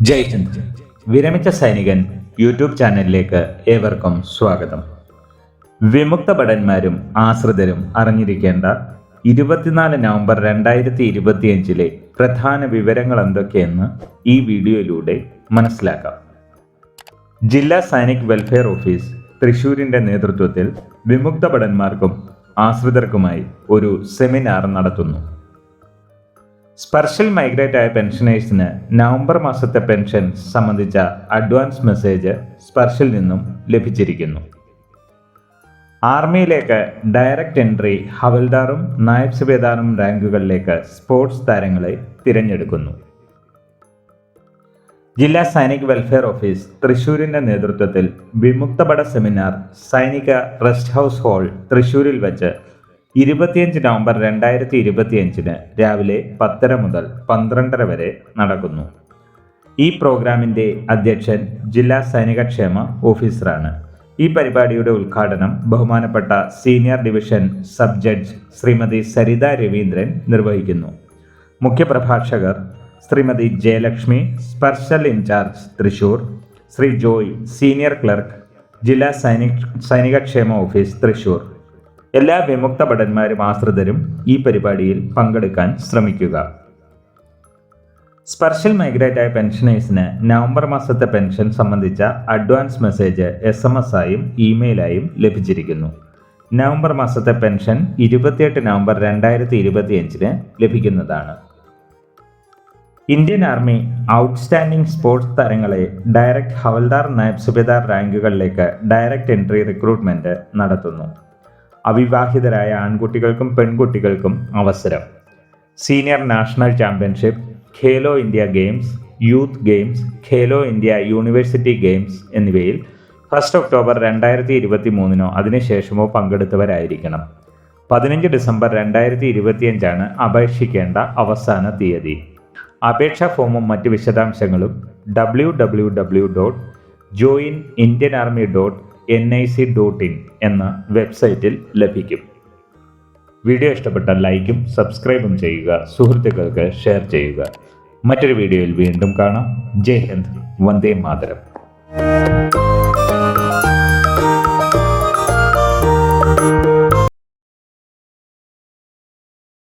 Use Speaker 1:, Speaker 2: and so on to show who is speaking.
Speaker 1: ജയ് ഹിന്ദ്. വിരമിച്ച സൈനികൻ യൂട്യൂബ് ചാനലിലേക്ക് ഏവർക്കും സ്വാഗതം. വിമുക്ത ഭടന്മാരും ആശ്രിതരും അറിഞ്ഞിരിക്കേണ്ട ഇരുപത്തിനാല് നവംബർ രണ്ടായിരത്തി ഇരുപത്തിയഞ്ചിലെ പ്രധാന വിവരങ്ങൾ എന്തൊക്കെയെന്ന് ഈ വീഡിയോയിലൂടെ മനസ്സിലാക്കാം. ജില്ലാ സൈനിക് വെൽഫെയർ ഓഫീസ് തൃശൂരിന്റെ നേതൃത്വത്തിൽ വിമുക്ത ഭടന്മാർക്കും ആശ്രിതർക്കുമായി ഒരു സെമിനാർ നടത്തുന്നു. സ്പെഷ്യൽ മൈഗ്രേറ്റ് ആയ പെൻഷനേഴ്സിന് നവംബർ മാസത്തെ പെൻഷൻ സംബന്ധിച്ച അഡ്വാൻസ് മെസ്സേജ് സ്പർശിൽ നിന്നും ലഭിച്ചിരിക്കുന്നു. ആർമിയിലേക്ക് ഡയറക്റ്റ് എൻട്രി ഹവൽദാറും നായബ് സുബേദാറും റാങ്കുകളിലേക്ക് സ്പോർട്സ് താരങ്ങളെ തിരഞ്ഞെടുക്കുന്നു. ജില്ലാ സൈനിക് വെൽഫെയർ ഓഫീസ് തൃശൂരിന്റെ നേതൃത്വത്തിൽ വിമുക്തപട സെമിനാർ സൈനിക റെസ്റ്റ് ഹൗസ് ഹാൾ തൃശൂരിൽ വെച്ച് ഇരുപത്തിയഞ്ച് നവംബർ രണ്ടായിരത്തി ഇരുപത്തിയഞ്ചിന് രാവിലെ പത്തര മുതൽ പന്ത്രണ്ടര വരെ നടക്കുന്നു. ഈ പ്രോഗ്രാമിന്റെ അധ്യക്ഷൻ ജില്ലാ സൈനികക്ഷേമ ഓഫീസറാണ്. ഈ പരിപാടിയുടെ ഉദ്ഘാടനം ബഹുമാനപ്പെട്ട senior division sub judge Shrimati Saritha Raveendran നിർവഹിക്കുന്നു. മുഖ്യപ്രഭാഷകർ Shrimati Jayalakshmi special incharge Thrissur Shri Joy senior clerk ജില്ലാ സൈനിക സൈനികക്ഷേമ ഓഫീസ് തൃശൂർ. എല്ലാ വിമുക്ത ഭടന്മാരും ആശ്രിതരും ഈ പരിപാടിയിൽ പങ്കെടുക്കാൻ ശ്രമിക്കുക. സ്പെഷ്യൽ മൈഗ്രേറ്റ് ആയ പെൻഷനേഴ്സിന് നവംബർ മാസത്തെ പെൻഷൻ സംബന്ധിച്ച advance message S M S ആയും ഇമെയിലായും ലഭിച്ചിരിക്കുന്നു. നവംബർ മാസത്തെ പെൻഷൻ ഇരുപത്തിയെട്ട് നവംബർ രണ്ടായിരത്തി ഇരുപത്തിയഞ്ചിന് ലഭിക്കുന്നതാണ്. ഇന്ത്യൻ ആർമി ഔട്ട്സ്റ്റാൻഡിംഗ് സ്പോർട്സ് താരങ്ങളെ ഡയറക്റ്റ് ഹവൽദാർ നായബ് സുബേദാർ റാങ്കുകളിലേക്ക് ഡയറക്റ്റ് എൻട്രി റിക്രൂട്ട്മെന്റ് നടത്തുന്നു. അവിവാഹിതരായ ആൺകുട്ടികൾക്കും പെൺകുട്ടികൾക്കും അവസരം. Senior national championship Khelo India games youth games Khelo India university games എന്നിവയിൽ ഫസ്റ്റ് ഒക്ടോബർ രണ്ടായിരത്തി ഇരുപത്തി മൂന്നിനോ അതിനുശേഷമോ പങ്കെടുത്തവരായിരിക്കണം. പതിനഞ്ച് ഡിസംബർ രണ്ടായിരത്തി ഇരുപത്തിയഞ്ചാണ് അപേക്ഷിക്കേണ്ട അവസാന തീയതി. അപേക്ഷാ ഫോമും മറ്റ് വിശദാംശങ്ങളും W W W dot join Indian army dot N I C dot in എന്ന വെബ്സൈറ്റിൽ ലഭിക്കും. വീഡിയോ ഇഷ്ടപ്പെട്ട ലൈക്കും സബ്സ്ക്രൈബും ചെയ്യുക സുഹൃത്തുക്കൾക്ക് ഷെയർ ചെയ്യുക. മറ്റൊരു വീഡിയോയിൽ വീണ്ടും കാണാം. ജയ് ഹിന്ദ്. വന്ദേ മാതരം.